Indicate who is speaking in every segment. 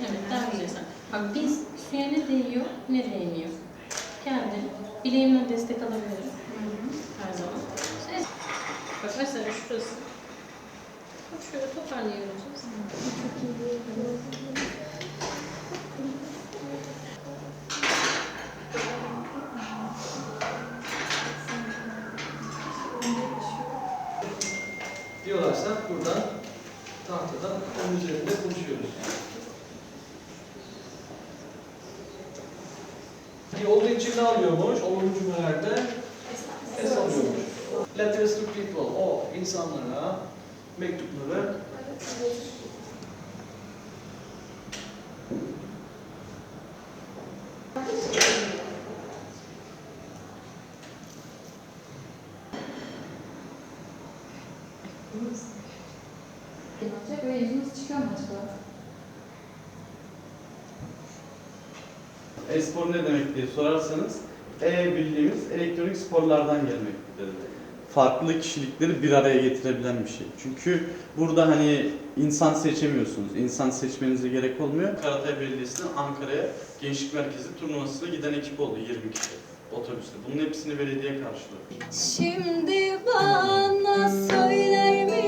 Speaker 1: Evet, daha güzel. Bak biz suya ne değiyor ne değmiyor. Kendim bileğimden destek alabilirim. Her zaman. Şey, bak mesela şurası. Bak şöyle toparlayabiliriz.
Speaker 2: Diyorlarsa buradan tahtadan onun üzerinde konuşuyoruz. Olduğu için ne alıyormuş? Olumlu cümlelerde es alıyormuş. Letters to people, o insanlara mektupları
Speaker 3: Olacak ve yüzümüz çıkıyor mu acaba?
Speaker 4: E-spor ne demek diye sorarsanız E bildiğimiz elektronik sporlardan gelmektedir. Farklı kişilikleri bir araya getirebilen bir şey. Çünkü burada hani insan seçemiyorsunuz. İnsan seçmenize gerek olmuyor. Karatay Belediyesi'nin Ankara'ya Gençlik Merkezi turnuvasına giden ekip oldu 20 kişi otobüste. Bunun hepsini belediye karşıladı.
Speaker 5: Şimdi bana söyler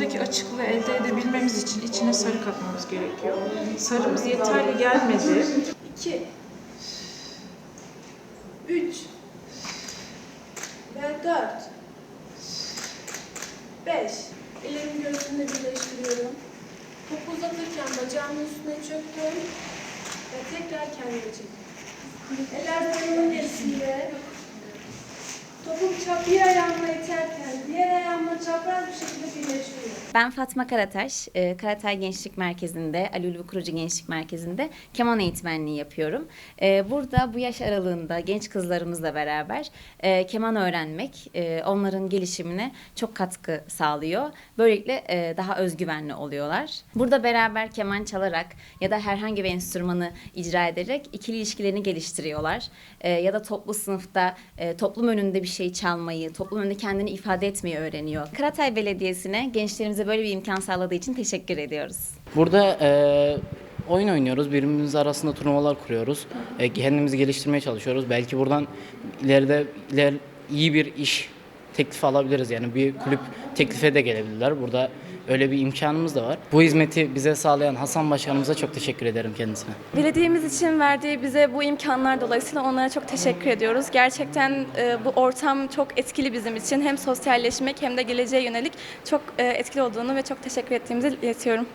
Speaker 3: Buradaki açıklığı elde edebilmemiz için içine sarı katmamız gerekiyor. Sarımız yeterli gelmedi.
Speaker 6: 2 3 ve 4 5 Ellerimi göğsümle birleştiriyorum. Topu uzatırken bacağımın üstüne çöktüm ve tekrar kendime çektim. Eller boynumun gerisinde. Bir ayağımla iterken diğer ayağımla çapraz bir şekilde birleştiriyorum.
Speaker 7: Ben Fatma Karataş, e, Karatay Gençlik Merkezi'nde, Ali Ulvi Kurucu Gençlik Merkezi'nde keman eğitmenliği yapıyorum. E, Burada bu yaş aralığında genç kızlarımızla beraber e, keman öğrenmek e, onların gelişimine çok katkı sağlıyor. Böylelikle daha özgüvenli oluyorlar. Burada beraber keman çalarak ya da herhangi bir enstrümanı icra ederek ikili ilişkilerini geliştiriyorlar. Ya da toplu sınıfta toplum önünde bir şey çalmayı, toplum önünde kendini ifade etmeyi öğreniyor. Karatay Belediyesi'ne gençlerimize böyle bir imkan sağladığı için teşekkür ediyoruz.
Speaker 8: Burada e, oyun oynuyoruz, birbirimiz arasında turnuvalar kuruyoruz. E, kendimizi geliştirmeye çalışıyoruz. Belki buradan ileride iler, iyi bir iş teklifi alabiliriz. Yani bir kulüp teklife de gelebilirler. Burada öyle bir imkanımız da var. Bu hizmeti bize sağlayan Hasan Başkanımıza çok teşekkür ederim kendisine.
Speaker 9: Belediyemiz için verdiği bize bu imkanlar dolayısıyla onlara çok teşekkür ediyoruz. Gerçekten e, bu ortam çok etkili bizim için. Hem sosyalleşmek hem de geleceğe yönelik çok e, etkili olduğunu ve çok teşekkür ettiğimizi iletiyorum.